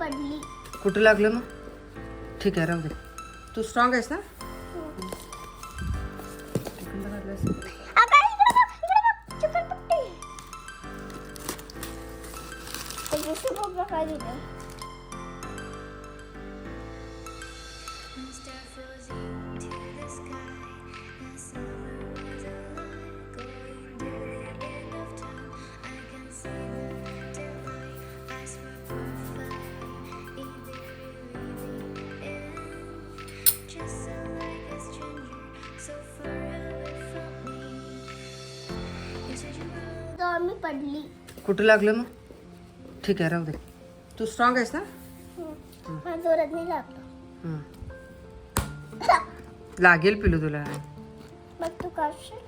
पडली. कुठं लागलं मग? ठीक आहे राहू दे. तू स्ट्रॉंग आहेस ना? तिकडनं काढलं तेव्हा मी पडली. कुठं लागलं मग? ठीक आहे राहू दे. तू स्ट्रॉंग आहेस ना? मला जोरात नाही लागलं हं. लागेल पिलू तुला. मग तू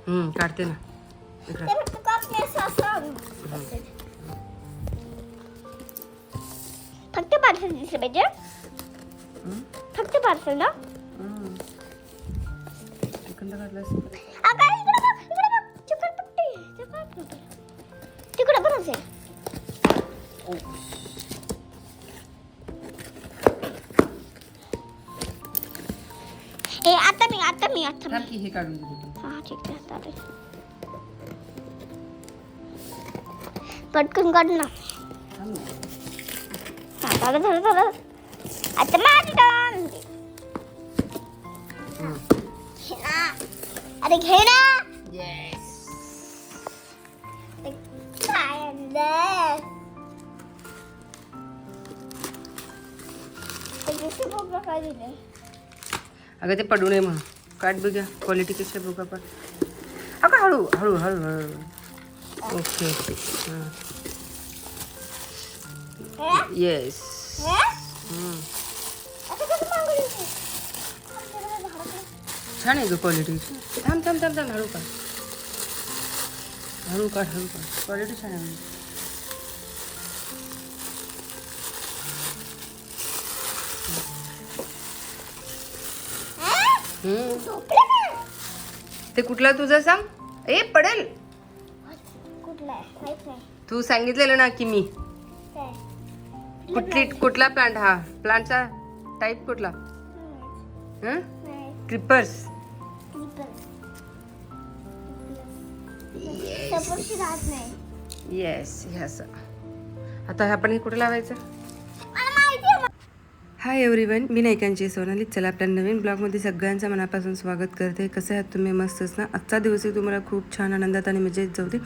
हं, काढते ना. इकडं. ते मग तू कापणे असं असं फक्त पार्सल दिसलं पाहिजे फक्त पार्सल ना. हं. काढलं. अगं, हे आता मी आता मी आता मी. की हे काढून देते तू. हा ठीक आहे चालेल पटकन काढ ना. थांब ना. हा, झालं झालं झालं. आता माझी टर्न हं. घे ना. अरे घे ना. ते काय आणलंय? ते बघ काय दिलंय अगं ते पडू नये म्हणून. काढ बघ्या क्वालिटी कशी आहे बघ आपण. अगं हळू हळू हळू हळू. ओके ओके हां? येस छान आहे ग क्वालिटी थांब थांब थांब थांब. हळू काढ. हळू काढ हळू काढ. क्वालिटी छान आहे. ते कुठला तुझं सांग? ए पडेल. तू सांगितलेलं ना की मी. कुठली कुठला प्लांट हा प्लांटचा टाईप कुठला? क्रिपर्स येस आता हे आपण हे कुठे लावायचं? हाय एव्हरीवन मी नायकांची सोनाली चला आपल्या नवीन ब्लॉगमध्ये सगळ्यांचं मनापासून स्वागत करते. कसं आहात तुम्ही? मस्तच ना? आजचा दिवसही तुम्हाला खूप छान आनंदात आणि मजेत जाऊ दे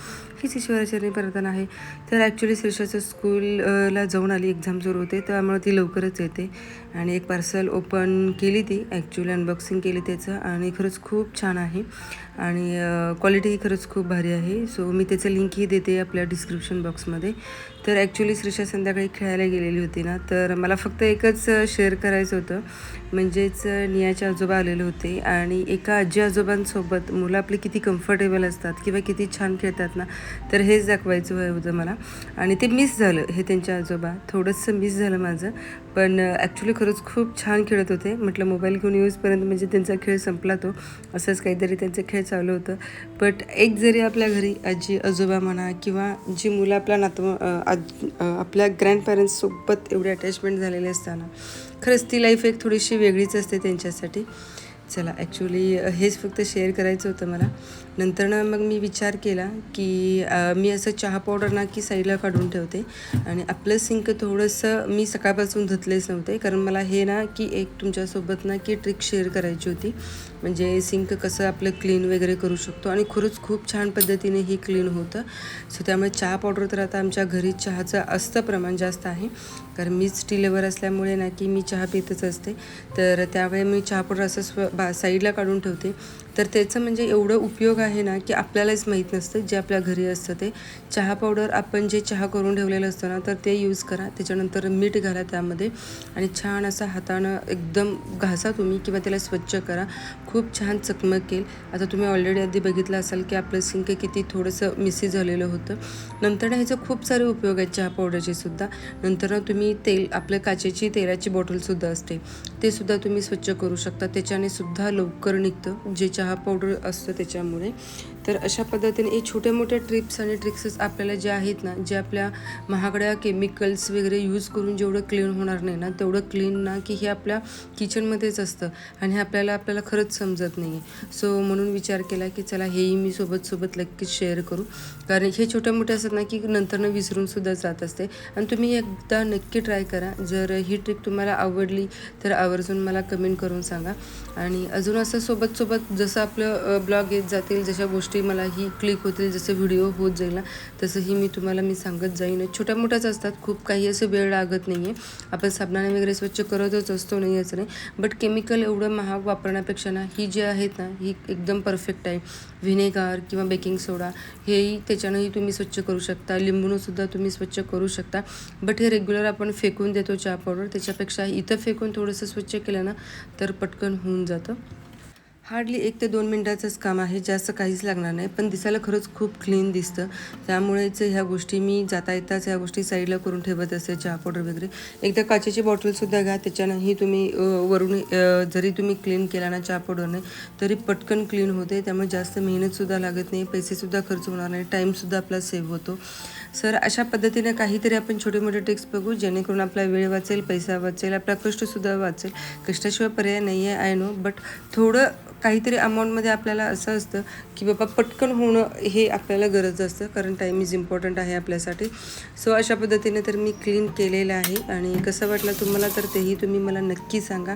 हीच ईश्वराचरणी प्रार्थना आहे. तर ॲक्च्युली श्रीषाचं स्कूलला जाऊन आली. एक्झाम सुरू होते. त्यामुळे ती लवकरच येते. आणि एक पार्सल ओपन केली ती. ॲक्च्युली अनबॉक्सिंग केली त्याचं. आणि खरंच खूप छान आहे. आणि क्वालिटीही खरंच खूप भारी आहे. सो मी त्याचं लिंकही देते आपल्या डिस्क्रिप्शन बॉक्समध्ये तर ॲक्च्युली श्रीषा संध्याकाळी खेळायला गेलेली होती ना. तर मला फक्त एकच शेअर करायचं होतं. म्हणजेच नियाचे आजोबा आलेले होते आणि एका आजी आजोबांसोबत मुलं आपली किती कम्फर्टेबल असतात किंवा किती छान खेळतात ना तर हेच दाखवायचं होतं मला. आणि ते मिस झालं हे त्यांच्या आजोबा. थोडंसं मिस झालं माझं. पण ॲक्च्युली खरंच खूप छान खेळत होते. म्हटलं मोबाईल घेऊन यूजपर्यंत म्हणजे त्यांचा खेळ संपला तो. असंच काहीतरी त्यांचा खेळ चालू होतं. बट एक जरी आपल्या घरी आजी आजोबा म्हणा किंवा जी मुलं आपल्या नातव आज ग्रँड आपल्या ग्रँडपॅरेंट्ससोबत एवढे अटॅचमेंट झालेले असताना खरंच ती लाईफ एक थोडीशी वेगळीच असते त्यांच्यासाठी. चला ॲक्च्युली हेच फक्त शेअर करायचं होतं मला. नंतर ना मग मी विचार केला की मी असं चहा पावडर ना की साईडला काढून ठेवते. आणि आपलं सिंक थोडंसं मी सकाळपासून धुतलेच नव्हते. कारण मला हे ना की एक तुमच्यासोबत ना की ट्रिक शेअर करायची होती. म्हणजे सिंक कसं आपलं क्लीन वगैरे करू शकतो आणि खरंच खूप छान पद्धतीने ही क्लीन होतं. सो त्यामुळे चहा पावडर तर आता आमच्या घरी चहाचं असतं प्रमाण जास्त आहे. कारण मीच टी असल्यामुळे ना की मी चहा पितच असते. तर त्यावेळी मी चहा पावडर असं स्व बा साईडला काढून ठेवते. तर त्याचं म्हणजे एवढं उपयोग आहे ना की आपल्यालाच माहीत नसतं जे आपल्या घरी असतं ते. चहा पावडर आपण जे चहा करून ठेवलेलं असतं ना तर ते यूज करा. त्याच्यानंतर मीठ घाला त्यामध्ये. आणि छान असं हातानं एकदम घासा तुम्ही किंवा त्याला स्वच्छ करा. खूप छान चकमकेल. आता तुम्ही ऑलरेडी आधी बघितलं असाल की आपलं सिंक किती थोडंसं मिसी झालेलं होतं. नंतर ना ह्याचे खूप सारे उपयोग आहेत चहा पावडरचे सुद्धा. नंतर ना तुम्ही तेल आपल्या काचेची तेलाची बॉटलसुद्धा असते. ते सुद्धा तुम्ही स्वच्छ करू शकता. त्याच्याने सुद्धा लवकर निघतं. जे चहा पावडर असतं त्याच्यामुळे. तर अशा पद्धतीने हे छोट्या मोठ्या ट्रिप्स आणि ट्रिक्सेस आपल्याला ज्या आहेत ना जे आपल्या महागड्या केमिकल्स वगैरे यूज करून जेवढं क्लीन होणार नाही ना तेवढं क्लीन ना की हे आपल्या किचनमध्येच असतं आणि हे आपल्याला आपल्याला खरंच समजत नाही आहे सो म्हणून विचार केला की चला हेही मी सोबत सोबत नक्कीच शेअर करू. कारण हे छोट्या मोठ्या असतात ना की नंतरनं विसरूनसुद्धा जात असते. आणि तुम्ही एकदा नक्की ट्राय करा. जर ही ट्रिक तुम्हाला आवडली तर आवर्जून मला कमेंट करून सांगा. आणि अजून असं सोबत सोबत जसं आपलं ब्लॉग येत जातील जशा गोष्टी मला ही क्लिक होतील जसं व्हिडिओ होत जाईल ना तसंही मी तुम्हाला मी सांगत जाईन. छोट्या मोठ्याच असतात खूप काही असं वेळ लागत नाही आहे आपण साबणाने वगैरे स्वच्छ करतच असतो नाही याचं नाही. बट केमिकल एवढं महाग वापरण्यापेक्षा ना ही जी आहेत ना ही एकदम परफेक्ट आहे. व्हिनेगार किंवा बेकिंग सोडा हेही त्याच्यानंही तुम्ही स्वच्छ करू शकता. लिंबूनंसुद्धा तुम्ही स्वच्छ करू शकता. बट हे रेग्युलर आपण फेकून देतो चहा पावडर त्याच्यापेक्षा इथं फेकून थोडंसं स्वच्छ केलं ना तर पटकन होऊन जातं. हार्डली एक ते दोन मिनटाचंच काम आहे जास्त काहीच लागणार नाही पण दिसायला खरंच खूप क्लीन दिसतं. त्यामुळेच ह्या गोष्टी मी जाता येताच ह्या गोष्टी साईडला करून ठेवत असते चहा पावडर वगैरे. एकदा काचेची बॉटलसुद्धा घ्या त्याच्यानंही तुम्ही वरून जरी तुम्ही क्लीन केला ना चहा पावडरने तरी पटकन क्लीन होते त्यामुळे जास्त मेहनतसुद्धा लागत नाही पैसेसुद्धा खर्च होणार नाही टाईमसुद्धा आपला सेव्ह होतो. सर अशा पद्धतीने काहीतरी आपण छोटे मोठे टिप्स बघू जेणेकरून आपला वेळ वाचेल पैसा वाचेल आपला कष्टसुद्धा वाचेल. कष्टाशिवाय पर्याय नाही आहे आय नो बट थोडं काहीतरी अमाऊंटमध्ये आपल्याला असं असतं की बाबा पटकन होणं हे आपल्याला गरज असतं कारण टाईम इज इम्पॉर्टंट आहे आपल्यासाठी. सो अशा पद्धतीने तर मी क्लीन केलेलं आहे आणि कसं वाटलं तुम्हाला तर तेही तुम्ही मला नक्की सांगा.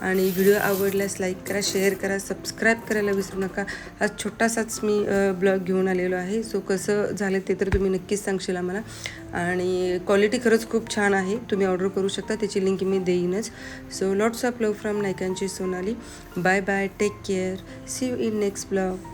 आणि व्हिडिओ आवडल्यास लाईक करा शेअर करा सबस्क्राईब करायला विसरू नका. आज छोटासाच मी ब्लॉग घेऊन आलेलो आहे. सो कसं झालं ते तर तुम्ही नक्कीच सांगा. सांगशील आम्हाला. आणि क्वालिटी खरंच खूप छान आहे. तुम्ही ऑर्डर करू शकता. त्याची लिंक मी देईनच. So lots of love from नायकांची Sonali bye bye take care see you in next blog